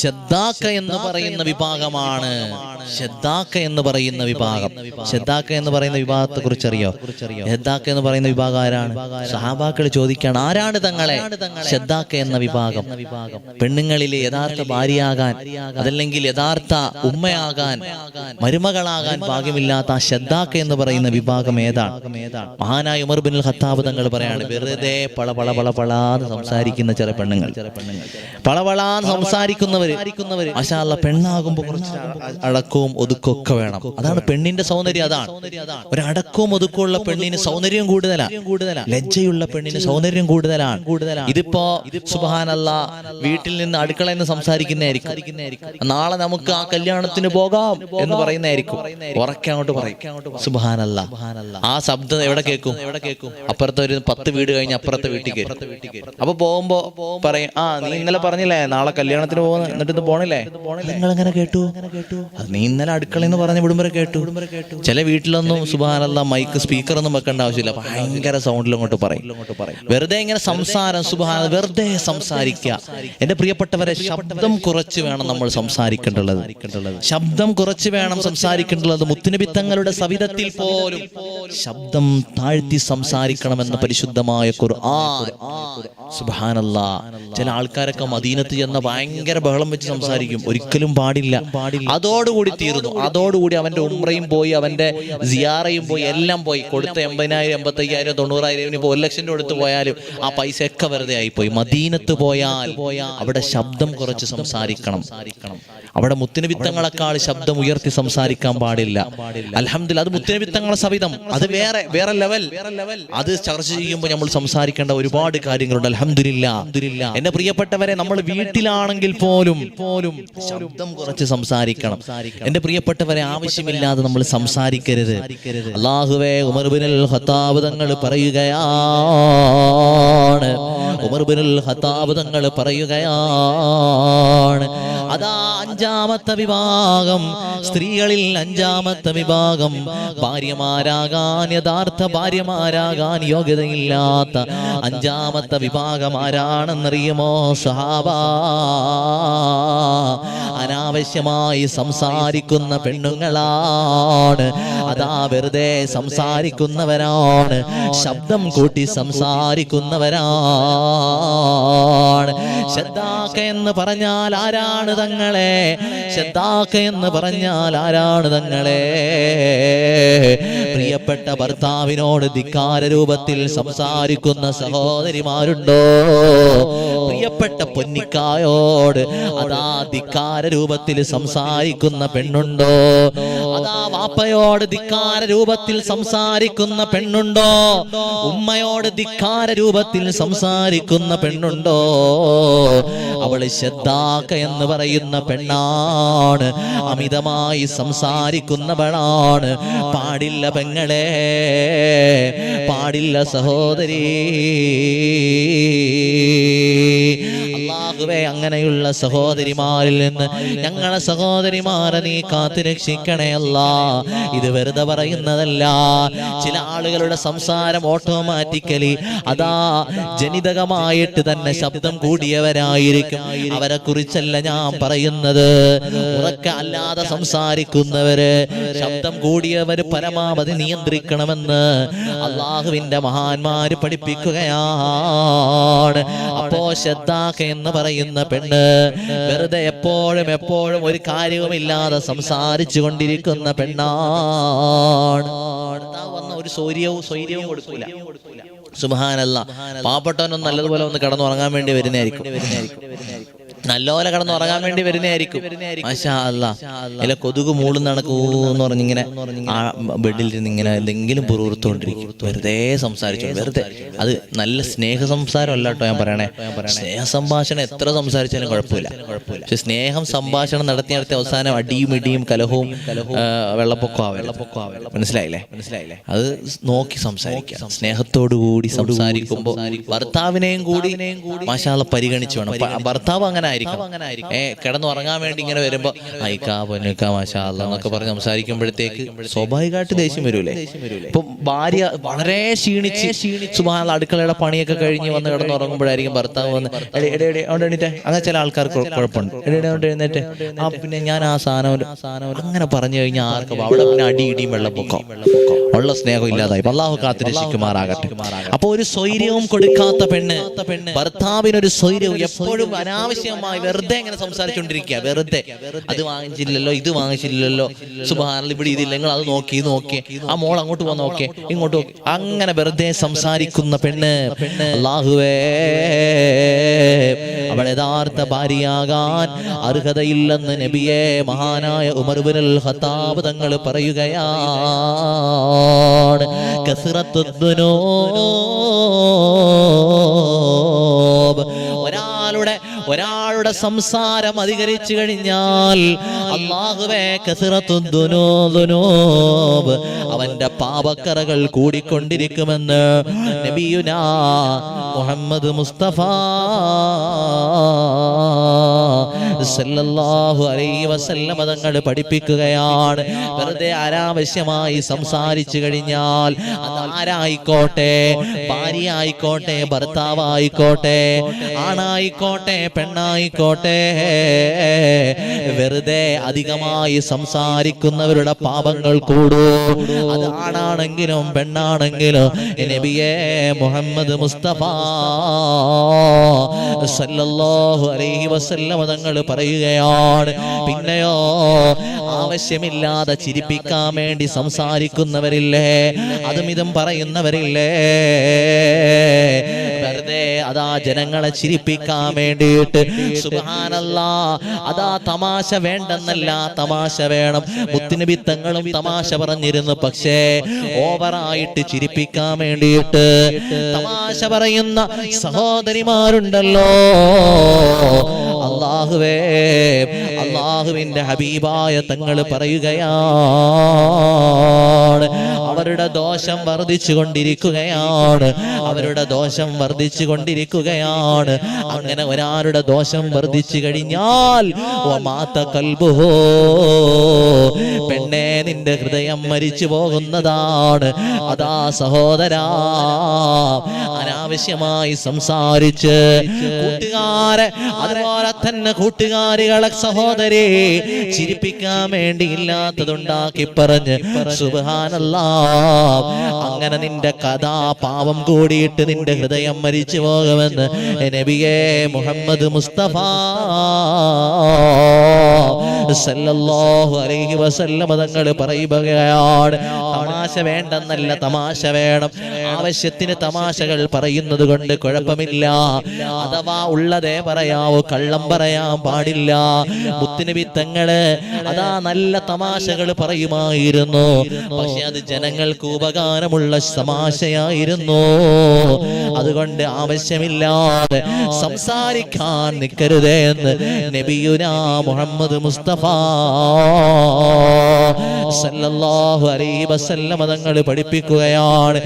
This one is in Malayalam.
ശദ്ദാക്ക എന്ന് പറയുന്ന വിഭാഗമാണ്. ശദ്ദാക്ക എന്ന് പറയുന്ന വിഭാഗം. ഷെദ്ദാക്ക എന്ന് പറയുന്ന വിഭാഗത്തെ കുറിച്ച് അറിയോ ശദ്ദാക്ക എന്ന് പറയുന്ന വിഭാഗം ആരാണ്? സഹാബാക്കൾ ചോദിക്കാണ് ആരാണ് തങ്ങളെ? ഷെദ്ദാക്ക എന്ന വിഭാഗം. പെണ്ണുങ്ങളിലെ യഥാർത്ഥ ഭാര്യയാകാൻ അതല്ലെങ്കിൽ യഥാർത്ഥ ഉമ്മയാകാൻ മരുമകളാകാൻ ഭാഗ്യമില്ലാത്ത ആ ശദ്ദാക്ക എന്ന് പറയുന്ന വിഭാഗം ഏതാണ്? മഹാനായ ഉമർ ബിൻ ഖത്താബ് തങ്ങൾ പറയാണ് വെറുതെ പള പള പള പളാന്ന് സംസാരിക്കുന്ന ചില പെണ്ണുങ്ങൾ. പളവളാന്ന് സംസാരിക്കുന്നവര് പെണ്ണാകുമ്പോൾ പെണ്ണാകുമ്പോ കുറച്ച് അടക്കവും ഒതുക്കവും ഒക്കെ വേണം. അതാണ് പെണ്ണിന്റെ സൗന്ദര്യം അതാണ്. ഒരു അടക്കവും ഒതുക്കമുള്ള പെണ്ണിന് സൗന്ദര്യം കൂടുതലാണ് കൂടുതലാണ് ലജ്ജയുള്ള പെണ്ണിന് സൗന്ദര്യം കൂടുതലാണ്. കൂടുതലാണ് ഇതിപ്പോ സുബാനല്ല വീട്ടിൽ നിന്ന് അടുക്കളയിൽ നിന്ന് സംസാരിക്കുന്നതായിരിക്കും. നാളെ നമുക്ക് ആ കല്യാണത്തിന് പോകാം എന്ന് പറയുന്നതായിരിക്കും. ഉറക്കെ അങ്ങോട്ട് പറയും. സുബാനല്ല ആ ശബ്ദം എവിടെ കേൾക്കും? എവിടെ കേൾക്കും അപ്പുറത്തെ ഒരു പത്ത് വീട് കഴിഞ്ഞ അപ്പുറത്തെ വീട്ടിൽ അപ്പൊ പോകുമ്പോ പറയും ആ നീ ഇന്നലെ പറഞ്ഞില്ലേ നാളെ കല്യാണത്തിന് പോകുന്ന എന്നിട്ട് പോണില്ലേ? നിങ്ങൾ എങ്ങനെ കേട്ടു? അത് നീ ഇന്നലെ അടുക്കള എന്ന് പറഞ്ഞ വിടുമ്പോ കേട്ടു. ചില വീട്ടിലൊന്നും സുബാനല്ല മൈക്ക് സ്പീക്കർ ഒന്നും വെക്കേണ്ട ആവശ്യമില്ല. ഭയങ്കര സൗണ്ടിൽ അങ്ങോട്ട് പറയും. വെറുതെ ഇങ്ങനെ സംസാരം സുബാന വെറുതെ സംസാരിക്ക. എന്റെ പ്രിയപ്പെട്ടവരെ ശബ്ദം കുറച്ച് വേണം നമ്മൾ സംസാരിക്കേണ്ടത്. ശബ്ദം കുറച്ച് വേണം സംസാരിക്കേണ്ടത് മുത്തുനബി തങ്ങളുടെ സവിധത്തിൽ പോലും. ശബ്ദം താഴ്ത്തി സംസാരിക്കണമെന്ന പരിശുദ്ധമായ ഖുർആൻ. സുബ്ഹാനല്ലാ. ചില ആൾക്കാരൊക്കെ മദീനത്ത് ചെന്ന ഭയങ്കര ബഹളം വെച്ച് സംസാരിക്കും. ഒരിക്കലും പാടില്ല. അതോടുകൂടി തീർന്നു. അതോടുകൂടി അവന്റെ ഉമ്രയും പോയി അവന്റെ സിയാറയും പോയി എല്ലാം പോയി. കൊടുത്ത എൺപതിനായിരം എൺപത്തയ്യായിരം തൊണ്ണൂറായിരം ഇപ്പോൾ ഒരു ലക്ഷം രൂപ എടുത്ത് പോയാലും ആ പൈസ ഒക്കെ വെറുതെ ആയിപ്പോയി. മദീനത്ത് പോയാൽ അവിടെ ശബ്ദം കുറച്ച് സംസാരിക്കണം. അവിടെ മുത്തിനവിത്തങ്ങളെക്കാൾ ശബ്ദം ഉയർത്തി സംസാരിക്കാൻ പാടില്ല. അലഹമില്ല അത് മുത്തിനവിത്തങ്ങളെ സവിധം. അത് വേറെ വേറെ ലെവൽ. അത് ചർച്ച ചെയ്യുമ്പോൾ നമ്മൾ സംസാരിക്കേണ്ട ഒരുപാട് കാര്യങ്ങളുണ്ട്. അലഹമില്ല എന്റെ പ്രിയപ്പെട്ടവരെ നമ്മൾ വീട്ടിലാണെങ്കിൽ പോലും പോലും ശബ്ദം കുറച്ച് സംസാരിക്കണം. എന്റെ പ്രിയപ്പെട്ടവരെ ആവശ്യമില്ലാതെ നമ്മൾ സംസാരിക്കരുത്. അള്ളാഹുവേ ഉമർ ബിനുൽ ഖത്താബ് തങ്ങൾ പറയുകയാണ്. ഉമർ ബിനുൽ ഖത്താബ് തങ്ങൾ പറയുകയാണ്. അതാ അഞ്ചാമത്തെ വിഭാഗം സ്ത്രീകളിൽ അഞ്ചാമത്തെ വിഭാഗം. ഭാര്യമാരാകാൻ യഥാർത്ഥ ഭാര്യമാരാകാൻ യോഗ്യതയില്ലാത്ത അഞ്ചാമത്തെ വിഭാഗം ആരാണെന്നറിയുമോ സഹാബ അനാവശ്യമായി സംസാരിക്കുന്ന പെണ്ണുങ്ങളാണ്. അതാ വെറുതെ സംസാരിക്കുന്നവരാണ്. ശബ്ദം കൂട്ടി സംസാരിക്കുന്നവരാണ്. ശ്രദ്ധാക്ക എന്ന് പറഞ്ഞാൽ ആരാണ് തങ്ങളെ? ശ്രദ്ധാക്ക എന്ന് പറഞ്ഞാൽ ആരാണ് തങ്ങളെ? പ്രിയപ്പെട്ട ഭർത്താവിനോട് ധിക്കാര രൂപത്തിൽ സംസാരിക്കുന്ന സഹോദരിമാരുണ്ടോ? പ്രിയപ്പെട്ട പൊന്നിക്കായോട് അതാ ധിക്കാര രൂപത്തിൽ സംസാരിക്കുന്ന പെണ്ണുണ്ടോ? വാപ്പയോട് ധിക്കാര രൂപത്തിൽ സംസാരിക്കുന്ന പെണ്ണുണ്ടോ? ഉമ്മയോട് ധിക്കാര രൂപത്തിൽ സംസാരിക്കുന്ന പെണ്ണുണ്ടോ? അവൾ ശ്രദ്ധാക്ക എന്ന് പറയുന്ന പെണ്ണാണ്. അമിതമായി സംസാരിക്കുന്നവളാണ്. പാടില്ല പെങ്ങളെ പാടില്ല സഹോദരി. അള്ളാഹുവേ അങ്ങനെയുള്ള സഹോദരിമാരിൽ നിന്ന് ഞങ്ങളെ സഹോദരിമാരെ നീ കാത്തു രക്ഷിക്കണേ അല്ല. ഇത് വെറുതെ പറയുന്നതല്ല. ആളുകളുടെ സംസാരം ഓട്ടോമാറ്റിക്കലി അതാ ജനിതകമായിട്ട് തന്നെ ശബ്ദം കൂടിയവരായിരിക്കും. അവരെ കുറിച്ചല്ല ഞാൻ പറയുന്നത്. ഉറക്ക അല്ലാതെ സംസാരിക്കുന്നവര് ശബ്ദം കൂടിയവര് പരമാവധി നിയന്ത്രിക്കണമെന്ന് അള്ളാഹുവിന്റെ മഹാന്മാര് പഠിപ്പിക്കുകയാണ്. അപ്പോ ശ്രദ്ധാക്ക എന്ന് പറയുന്ന പെണ്ണ് വെറുതെ എപ്പോഴും എപ്പോഴും ഒരു കാര്യവുമില്ലാതെ സംസാരിച്ചു കൊണ്ടിരിക്കുന്ന പെണ്ണാണ്. ഒരു സൗര്യവും സ്വൈര്യവും കൊടുക്കൂല. സുബാനല്ല പാവപ്പെട്ടവനൊന്നും നല്ലതുപോലെ ഒന്ന് കടന്നുറങ്ങാൻ വേണ്ടി വരുന്നതായിരിക്കും. നല്ലപോലെ കടന്ന് ഉറങ്ങാൻ വേണ്ടി വരുന്നതായിരിക്കും. അല്ലാ. കൊതുക് മൂളുന്ന നടക്കൂന്ന് പറഞ്ഞിങ്ങനെ ആ ബെഡിൽ ഇരുന്ന് ഇങ്ങനെ എന്തെങ്കിലും പുറത്തുകൊണ്ടിരിക്കും വെറുതെ സംസാരിച്ചു വെറുതെ അത് നല്ല സ്നേഹ സംസാരം അല്ല കേട്ടോ ഞാൻ പറയണേ. സ്നേഹ സംഭാഷണം എത്ര സംസാരിച്ചാലും കുഴപ്പമില്ല. പക്ഷെ സ്നേഹം സംഭാഷണം നടത്തി നടത്തി അവസാനം അടിയും ഇടിയും കലഹവും വെള്ളപ്പൊക്കോ വെള്ളപ്പൊക്കോ മനസ്സിലായില്ലേ? മനസ്സിലായില്ലേ? അത് നോക്കി സംസാരിക്കുക. സ്നേഹത്തോടു കൂടി സംസാരിക്കുമ്പോൾ ഭർത്താവിനെയും കൂടി മാഷാള്ള പരിഗണിച്ചു വേണം. ഭർത്താവ് അങ്ങനെ ആയിരിക്കും കിടന്നു ഉറങ്ങാൻ വേണ്ടി ഇങ്ങനെ വരുമ്പോ ഐക്കാ പൊന്നുക്കാ മാഷാ എന്നൊക്കെ പറഞ്ഞ് സംസാരിക്കുമ്പോഴത്തേക്ക് സ്വാഭാവികമായിട്ട് ദേഷ്യം വരൂലേ? ഇപ്പൊ ഭാര്യ വളരെ ക്ഷീണിച്ച് സുബാന അടുക്കളയുടെ പണിയൊക്കെ കഴിഞ്ഞ് വന്ന് കിടന്നുറങ്ങുമ്പോഴായിരിക്കും ഭർത്താവ് വന്ന് എടേ എടേ എടേ അവിടെ എണീറ്റെ അങ്ങനെ ചില ആൾക്കാർക്ക് കുഴപ്പമുണ്ട്. എടേ എടേ അവിടെ എഴുന്നേറ്റ്. ആ പിന്നെ ഞാൻ ആ സാധനം സാധനം അങ്ങനെ പറഞ്ഞു കഴിഞ്ഞാൽ ആർക്കും അവിടെ പിന്നെ അടി ഇടിയും വെള്ളപ്പൊക്കം. ഉള്ള സ്നേഹം ഇല്ലാതായി. അള്ളാഹു കാത്തിരക്ഷിക്കുമാറാകട്ടെ അപ്പൊ ഒരു സ്വൈര്യവും കൊടുക്കാത്ത പെണ്ണ് ഭർത്താവിന് ഒരു സ്വൈര്യവും എപ്പോഴും അനാവശ്യമായി വെറുതെ ഇങ്ങനെ സംസാരിച്ചുകൊണ്ടിരിക്കുക വെറുതെ. അത് വാങ്ങിച്ചില്ലല്ലോ ഇത് വാങ്ങിച്ചില്ലല്ലോ. സുബാന ഇവിടെ ഇതില്ല നിങ്ങൾ അത് നോക്കി നോക്കി. ആ മോൾ അങ്ങോട്ട് പോകാൻ നോക്കിയേ ഇങ്ങോട്ട് നോക്കി അങ്ങനെ വെറുതെ സംസാരിക്കുന്ന പെണ്ണ്. അള്ളാഹുവേ അവൾ യഥാർത്ഥ ഭാര്യയാകാൻ അർഹതയില്ലെന്ന് നബിയെ മഹാനായ ഉമർബുൽ ഖത്താബ് തങ്ങൾ പറയുകയാണ്. കസിറത്തുദ്ദുനൂബ്. ഒരാളുടെ സംസാരം അധികരിച്ചു കഴിഞ്ഞാൽ. അവന്റെ പാപക്കറകൾ കൂടിക്കൊണ്ടിരിക്കുമെന്ന് മുഹമ്മദ് മുസ്തഫ സല്ലല്ലാഹു അലൈഹി തങ്ങൾ പഠിപ്പിക്കുകയാണ്. വെറുതെ അനാവശ്യമായി സംസാരിച്ചു കഴിഞ്ഞാൽ ആരായിക്കോട്ടെ? ഭാര്യ ആയിക്കോട്ടെ ഭർത്താവായിക്കോട്ടെ? ആണായിക്കോട്ടെ? പെണ്ണായിക്കോട്ടെ? വെറുതെ അധികമായി സംസാരിക്കുന്നവരുടെ പാപങ്ങൾ കൂടും. അത് ആണാണെങ്കിലും പെണ്ണാണെങ്കിലും മുഹമ്മദ് മുസ്തഫ സല്ലല്ലാഹു അലൈഹി വസല്ലമ തങ്ങൾ പറയുകയാണ്. പിന്നെയോ ആവശ്യമില്ലാതെ ചിരിപ്പിക്കാൻ വേണ്ടി സംസാരിക്കുന്നവരില്ലേ? അതും ഇതും പറയുന്നവരില്ലേ? വെറുതെ അതാ ജനങ്ങളെ ചിരിപ്പിക്കാൻ വേണ്ടിയിട്ട്. സുബ്ഹാനല്ലാ അതാ തമാശ വേണ്ടെന്നല്ല തമാശ വേണം. മുത്തിന് തങ്ങളും തമാശ പറഞ്ഞിരുന്നു. പക്ഷേ ഓവറായിട്ട് ചിരിപ്പിക്കാൻ വേണ്ടിയിട്ട് തമാശ പറയുന്ന സഹോദരിമാരുണ്ടല്ലോ. അള്ളാഹുവേ അള്ളാഹുവിന്റെ ഹബീബായ തങ്ങൾ പറയുകയാണ്. അവരുടെ ദോഷം വർദ്ധിച്ചു കൊണ്ടിരിക്കുകയാണ് അവരുടെ ദോഷം വർദ്ധിച്ചു കൊണ്ടിരിക്കുകയാണ് അങ്ങനെ ഒരാളുടെ ദോഷം വർദ്ധിച്ചു കഴിഞ്ഞാൽ മാത്ത കൽബുഹോ പെണ്ണെ നിന്റെ ഹൃദയം മരിച്ചു പോകുന്നതാണ്. അതാ സഹോദരാ അനാവശ്യമായി സംസാരിച്ച് കൂട്ടുകാരെ അതുപോലെ തന്നെ കൂട്ടുകാരികളെ സഹോദരി ചിരിപ്പിക്കാൻ വേണ്ടിയില്ലാത്തതുണ്ടാക്കി പറഞ്ഞ് സുബാനല്ലാ അങ്ങനെ നിന്റെ കഥാ പാവം കൂടിയിട്ട് നിന്റെ ഹൃദയം മരിച്ചു പോകുമെന്ന് നബിയെ മുഹമ്മദ് മുസ്തഫ സല്ലല്ലാഹു അലൈഹി വസല്ലമ തങ്ങൾ പറയുകയാണ്. തമാശ വേണ്ടെന്നല്ല തമാശ വേണം. ആവശ്യത്തിന് തമാശകൾ പറയുന്നത് കൊണ്ട് കുഴപ്പമില്ല. അഥവാ ഉള്ളതേ പറയാവോ കള്ളം പറയാൻ പാടില്ല. മുത്തുനബി തങ്ങൾ അതാ നല്ല തമാശകൾ പറയുമായിരുന്നു. പക്ഷെ അത് ജനങ്ങൾക്ക് ഉപകാരമുള്ള തമാശയായിരുന്നു. അതുകൊണ്ട് ആവശ്യമില്ലാതെ സംസാരിക്കാൻ നിൽക്കരുതേ എന്ന് മുഹമ്മദ് മുസ്തഫ സല്ലല്ലാഹു അലൈഹി വസല്ലമ തങ്ങൾ പഠിപ്പിക്കുകയാണ്.